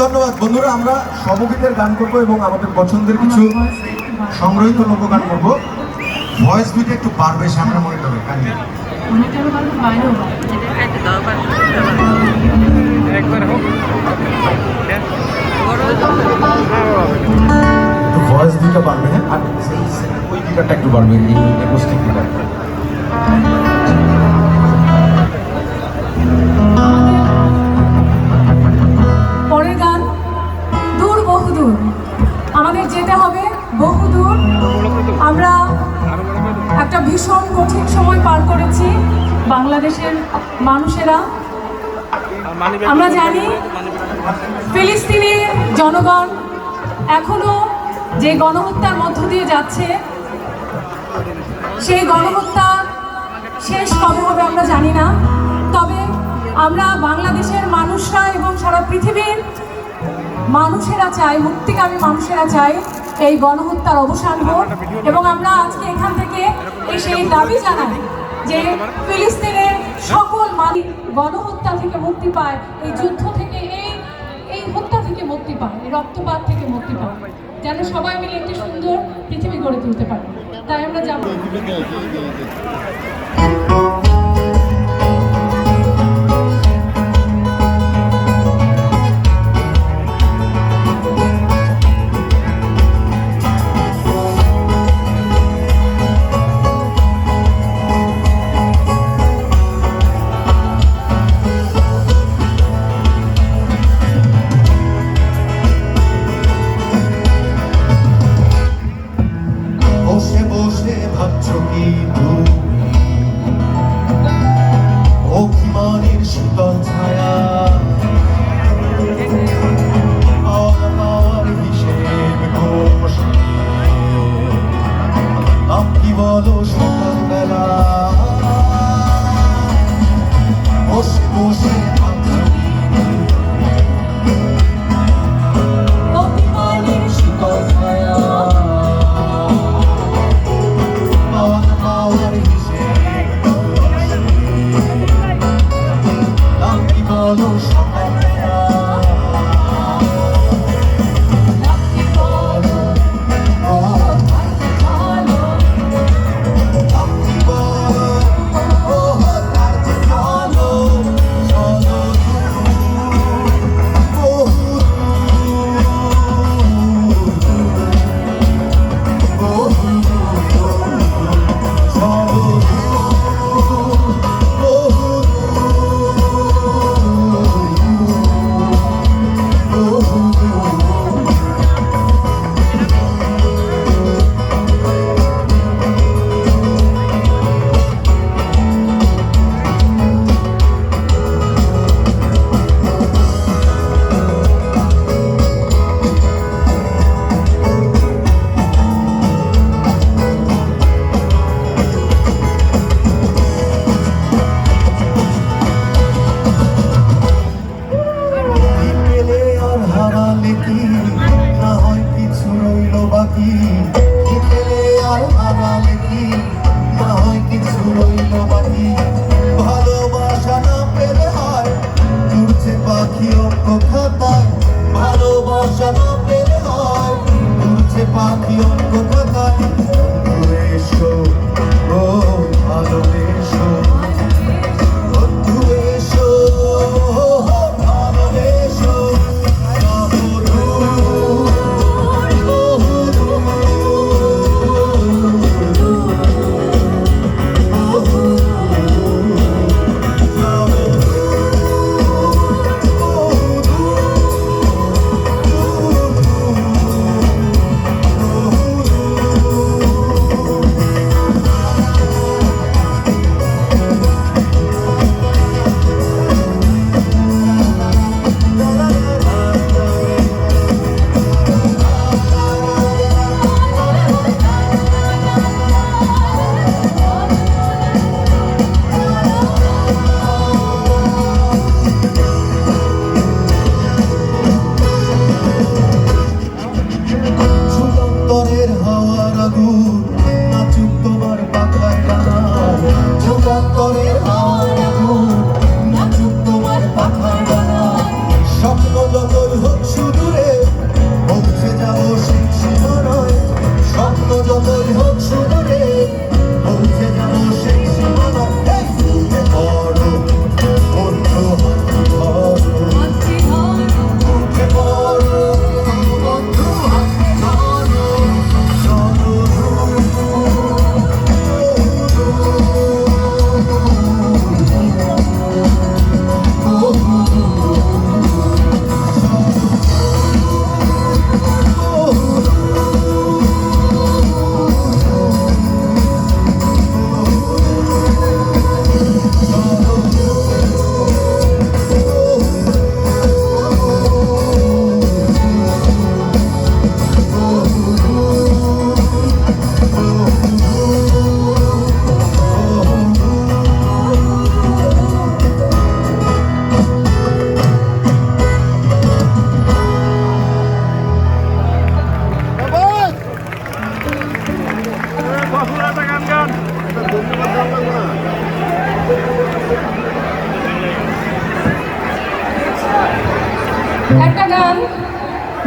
ধন্যবাদ। বন্ধুরা, আমরা সমগীতের গান করব এবং আমাদের পছন্দের কিছু সংগ্রহিত লোকগান করব। ভয়েস দুইটা একটু বাড়বে, সামনে মনে একটু ভয়েস দুইটা বাড়বে হ্যাঁ? আর ওই গিটারটা একটু বাড়বে একুস্টিক গিটার ভীষণ কঠিন সময় পার করেছি বাংলাদেশের মানুষেরা। আমরা জানি ফিলিস্তিনের জনগণ এখনও যে গণহত্যার মধ্য দিয়ে যাচ্ছে, সেই গণহত্যা শেষ কবে হবে আমরা জানি না। তবে আমরা বাংলাদেশের মানুষরা এবং সারা পৃথিবীর মানুষেরা চাই, মুক্তিকামী মানুষেরা চাই এই গণহত্যার অবসান হোক এবং আমরা আজকে এখান থেকে এসে দাবি জানায় যে ফিলিস্তিনের সকল মানুষ গণহত্যা থেকে মুক্তি পায়, এই যুদ্ধ থেকে, এই এই হত্যা থেকে মুক্তি পায়, এই রক্তপাত থেকে মুক্তি পায়। যেন সবাই মিলে একটি সুন্দর পৃথিবী গড়ে তুলতে পারে। তাই আমরা যাব।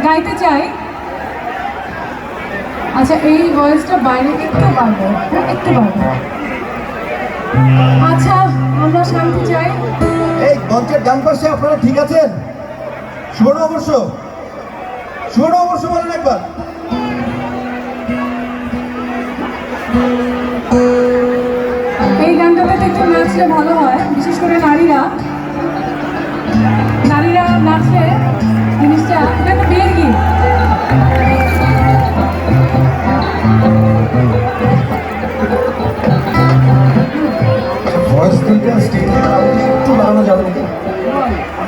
গাইতে চাই। আচ্ছা এই ভয়েসটা বাইরে একটু বাড়বো একটু বাড়বো। আচ্ছা আমরা শান্তি চাই। এই মঞ্চের ডান পাশে আপনারা ঠিক আছেন? সুবর্ণ অবশ্য। সুবর্ণ অবশ্য বলেন একবার। এই গানটাতে একটু নাচলে ভালো হয় বিশেষ করে নারীরা। নারীরা নাচলে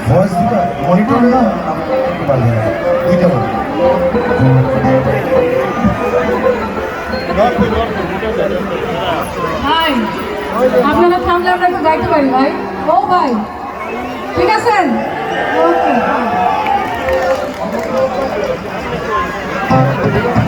ভয়েস দুটা মনিটরে না? দুইটা ভাই আপনারা থামলে আমরা একটু গাইতে পারি ভাই। ও ভাই ঠিক আছেন? ওকে Thank you.